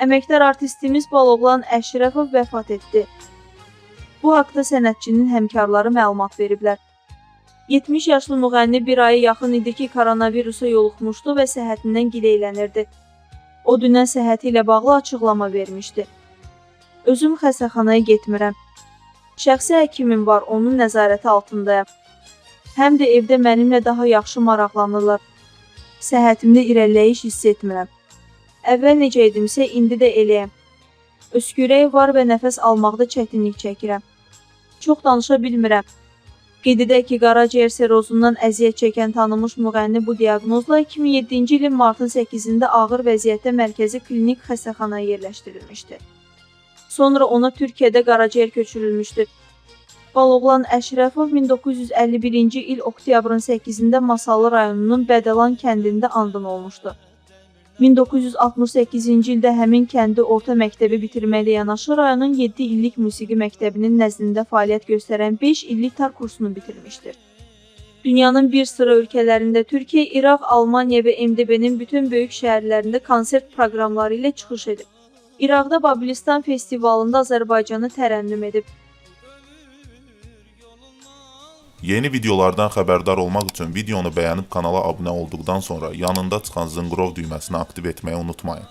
Əməkdar artistimiz Baloğlan Əşrəfov vəfat etdi. Bu haqda sənətçinin həmkarları məlumat veriblər. 70 yaşlı müğənni bir aya yaxın idi ki, koronavirusa yoluxmuşdu və səhhətindən gileylənirdi. O dünən səhhəti ilə bağlı açıqlama vermişdi. Özüm xəstəxanaya getmirəm. Şəxsi həkimim var, onun nəzarəti altındayam. Həm də evdə mənimlə daha yaxşı maraqlanırlar. Səhhətimdə irəliləyiş hiss etmirəm. Əvvəl necə idimsə, indi də eləyəm. Öskürək var və nəfəs almaqda çətinlik çəkirəm. Çox danışa bilmirəm. Qeyd edək ki, qaraciyər serozundan əziyyət çəkən tanınmış müğənni bu diaqnozla 2007-ci ilin martın 8-də ağır vəziyyətdə mərkəzi klinik xəstəxanaya yerləşdirilmişdi. Sonra ona Türkiyədə qaraciyər köçürülmüşdü. Baloğlan Əşrəfov 1951-ci il oktyabrın 8-də Masallı rayonunun Bədəlan kəndində andın olmuşdu. 1968-ci ildə həmin kəndi orta məktəbi bitirməklə yanaşı rayonun 7 illik musiqi məktəbinin nəzdində fəaliyyət göstərən 5 illik tar kursunu bitirmişdir. Dünyanın bir sıra ölkələrində Türkiyə, İraq, Almaniya və MDB-nin bütün böyük şəhərlərində konsert proqramları ilə çıxış edib. İraqda Babilistan festivalında Azərbaycanı tərənnüm edib. Yeni videolardan xəbərdar olmaq üçün videonu bəyənib kanala abunə olduqdan sonra yanında çıxan zınqrov düyməsini aktiv etməyi unutmayın.